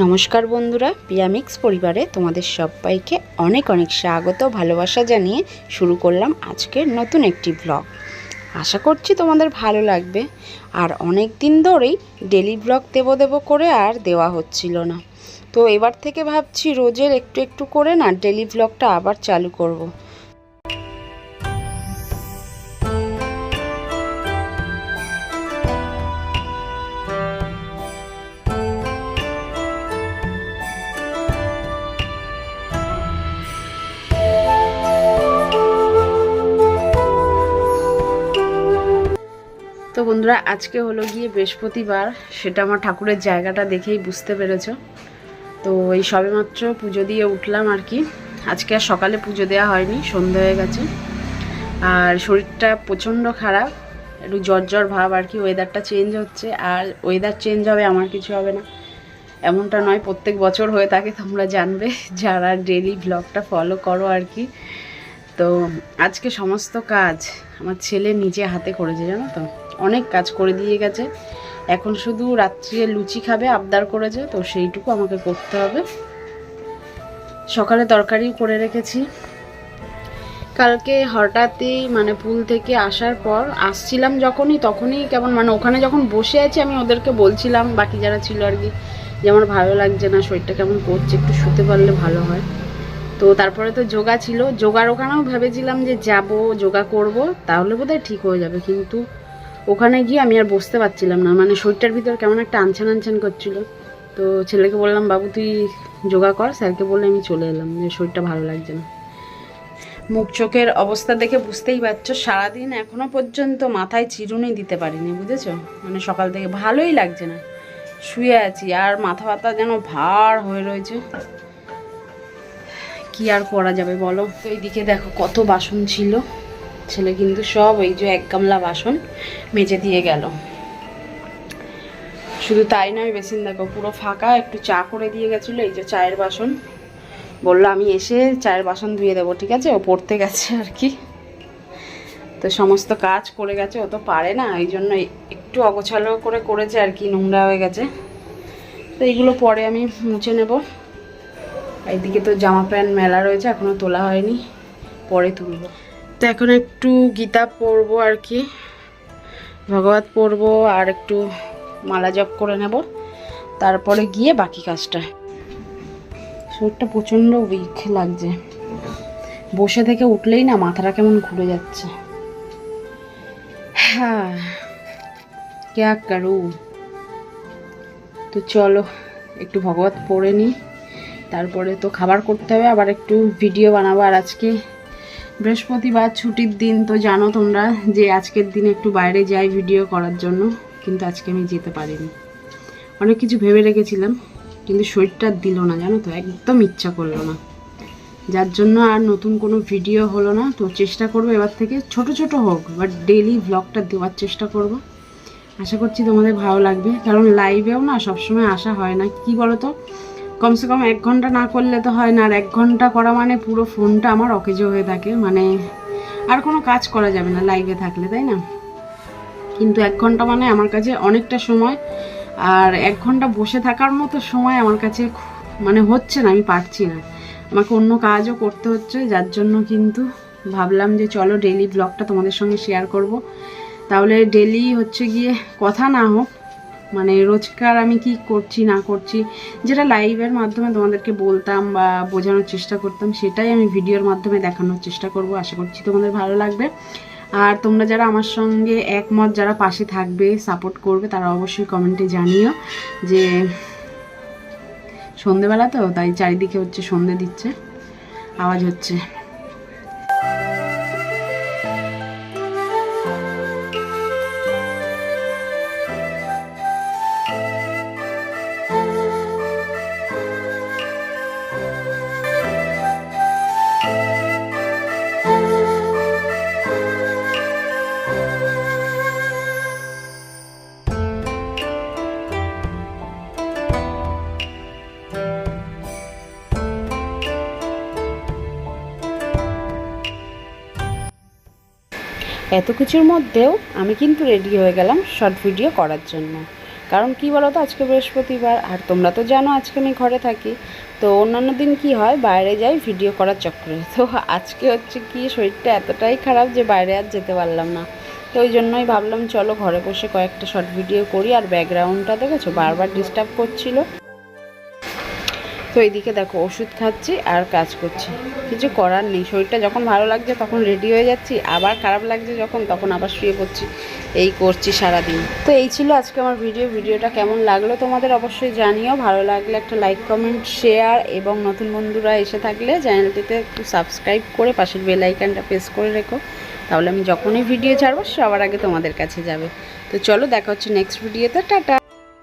নমস্কার বন্ধুরা পিয়ামিক্স পরিবারে তোমাদের সবাইকে অনেক অনেক স্বাগত, ভালোবাসা জানিয়ে শুরু করলাম আজকের নতুন একটি ব্লগ আশা করছি তোমাদের ভালো লাগবে। আর অনেক দিন ধরেই ডেলি ব্লগ দেবো দেবো করে আর দেওয়া হচ্ছিল না। তো এবার থেকে ভাবছি রোজের একটু একটু করে না ডেলি ব্লগটা আবার চালু করব। বন্ধুরা, আজকে হলো গিয়ে বৃহস্পতিবার। সেটা আমার ঠাকুরের জায়গাটা দেখেই বুঝতে পেরেছ। তো এই সবেমাত্র পুজো দিয়ে উঠলাম আর কি। আজকে আর সকালে পুজো দেওয়া হয়নি, সন্ধে হয়ে গেছে। আর শরীরটা প্রচণ্ড খারাপ, একটু জ্বর জ্বর ভাব আর কি। ওয়েদারটা চেঞ্জ হচ্ছে, আর ওয়েদার চেঞ্জ হবে, আমার কিছু হবে না। এমনটা নয়, প্রত্যেক বছর হয়ে থাকে, তোমরা জানবে। যারা ডেলি ব্লগটা ফলো করো আর কি। তো আজকে সমস্ত কাজ আমার ছেলে নিজে হাতে করেছে, জানো তো? অনেক কাজ করে দিয়ে গেছে। এখন শুধু রাত্রিরে লুচি খাবে, আবদার করেছে, তো সেইটুকু আমাকে করতে হবে। সকালে তরকারিও করে রেখেছি। কালকে হঠাৎই মানে পুল থেকে আসার পর আসছিলাম যখনই, তখনই কেমন মানে ওখানে যখন বসে আছি আমি ওদেরকে বলছিলাম, বাকি যারা ছিল আর কি, যে আমার ভালো লাগছে না, শরীরটা কেমন করছে, একটু শুতে পারলে ভালো হয়। তো তারপরে তো যোগা ছিল, যোগার ওখানেও ভেবেছিলাম যে যাব, যোগা করব, তাহলে বোধহয় ঠিক হয়ে যাবে, কিন্তু ওখানে গিয়ে আমি আর বসতে পারছিলাম না। মানে শরীরটার ভিতর কেমন একটা আনছান আনছান করছিল। তো ছেলেকে বললাম, বাবু, তুই যোগা কর। স্যারকে বললে আমি চলে এলাম। যে শরীরটা ভালো লাগছে না। মুখ চোখের অবস্থা দেখে বুঝতেই পারছ, সারাদিন এখনও পর্যন্ত মাথায় চিরুনি দিতে পারিনি, বুঝেছ? মানে সকাল থেকে ভালোই লাগছে না। শুয়ে আছি, আর মাথা ব্যথা যেন ভার হয়ে রয়েছে। কি আর করা যাবে বলো? তো এইদিকে দেখো কত বাসন ছিল। ছেলে কিন্তু সব এই যে এক গামলা বাসন মেজে দিয়ে গেল। শুধু তাই নয়, বেসিন দেখো পুরো ফাঁকা, একটু চা করে দিয়ে গেছিল, এই যে চায়ের বাসন। বলল, আমি এসে চায়ের বাসন ধুয়ে দেবো, ঠিক আছে? ও পড়তে গেছে আর কি। তো সমস্ত কাজ করে গেছে, ও তো পারে না, এই জন্য একটু অগোছালো করে করেছে আর কি, নোংরা হয়ে গেছে। তো এইগুলো পরে আমি মুছে নেব। এইদিকে তো জামা প্যান্ট মেলা রয়েছে এখনও তোলা হয়নি, পরে তুলব। তো এখন একটু গীতা পড়ব আর কি। ভগবত পড়ব আর একটু মালা জপ করে নেব। তারপরে গিয়ে বাকি কাজটা। শরীরটা প্রচণ্ড উইক লাগছে। বসে থেকে উঠলেই না মাথাটা কেমন ঘুরে যাচ্ছে। হ্যাঁ ক্যা করু? তো চলো, একটু ভগবত পড়ে নিই তারপরে তো খাবার করতে হবে, আবার একটু ভিডিও বানাবো আর আজকে। বৃহস্পতিবার ছুটির দিন, তো জানো তোমরা যে আজকের দিনে একটু বাইরে যাই ভিডিও করার জন্য, কিন্তু আজকে আমি যেতে পারিনি। অনেক কিছু ভেবে রেখেছিলাম, কিন্তু শরীরটা দিল না, জানো তো, একদম ইচ্ছা করল না। যার জন্য আর নতুন কোনো ভিডিও হলো না, তো চেষ্টা করব এবার থেকে ছোট ছোট হোক বাট ডেলি ব্লগটা দেওয়ার চেষ্টা করব। আশা করছি তোমাদের ভালো লাগবে, কারণ লাইভেও না সবসময় আসা হয় না, কি বলো তো কমসে কম এক ঘণ্টা না করলে তো হয় না, আর এক ঘণ্টা করা মানে পুরো ফোনটা আমার অকেজো হয়ে থাকে মানে আর কোনো কাজ করা যাবে না লাইভে থাকলে, তাই না? কিন্তু এক ঘণ্টা মানে আমার কাছে অনেকটা সময়, আর এক ঘণ্টা বসে থাকার মতো সময় আমার কাছে মানে হচ্ছে না, আমি পারছি না। আমাকে অন্য কাজও করতে হচ্ছে, যার জন্য কিন্তু ভাবলাম যে চলো ডেলি ব্লগটা তোমাদের সঙ্গে শেয়ার করব। তাহলে ডেলি হচ্ছে গিয়ে কথা না হোক মানে রোজকার আমি কি করছি, না করছি, যেটা লাইভের মাধ্যমে তোমাদেরকে বলতাম বা বোঝানোর চেষ্টা করতাম, সেটাই আমি ভিডিওর মাধ্যমে দেখানোর চেষ্টা করব। আশা করছি তোমাদের ভালো লাগবে। আর তোমরা যারা আমার সঙ্গে একমত, যারা পাশে থাকবে সাপোর্ট করবে, তারা অবশ্যই কমেন্টে জানিও যে সন্ধেবেলা তো, তাই চারিদিকে হচ্ছে সন্ধে দিচ্ছে, আওয়াজ হচ্ছে। এত কিছুর মধ্যেও আমি কিন্তু রেডি হয়ে গেলাম শর্ট ভিডিও করার জন্য। কারণ কি বলো তো আজকে বৃহস্পতিবার, আর তোমরা তো জানো আজকে আমি ঘরে থাকি। তো অন্যান্য দিন কি হয়, বাইরে যাই ভিডিও করার চক্করে। তো আজকে হচ্ছে কি, শরীরটা এতটাই খারাপ যে বাইরে আর যেতে পারলাম না। তো ওই জন্যই ভাবলাম, চলো ঘরে বসে কয়েকটা শর্ট ভিডিও করি, আর ব্যাকগ্রাউন্ডটা দেখেছ? বারবার ডিস্টার্ব করছিল। তো এইদিকে দেখো, ওষুধ খাচ্ছি আর কাজ করছি। কিছু করার নেই, শরীরটা যখন ভালো লাগছে তখন রেডি হয়ে যাচ্ছি, আবার খারাপ লাগছে যখন, তখন আবার শুয়ে পড়ছি। এই করছি সারাদিন। তো এই ছিল আজকে আমার ভিডিও ভিডিওটা কেমন লাগল তোমাদের অবশ্যই জানিও। ভালো লাগলে একটা লাইক কমেন্ট শেয়ার এবং নতুন বন্ধুরা এসে থাকলে চ্যানেলটিতে একটু সাবস্ক্রাইব করে পাশের বেল প্রেস করে রেখো। তাহলে আমি যখনই ভিডিও ছাড়বো, সবার আগে তোমাদের কাছে যাবে। তো চলো, দেখা হচ্ছে নেক্সট ভিডিওতে টাটা!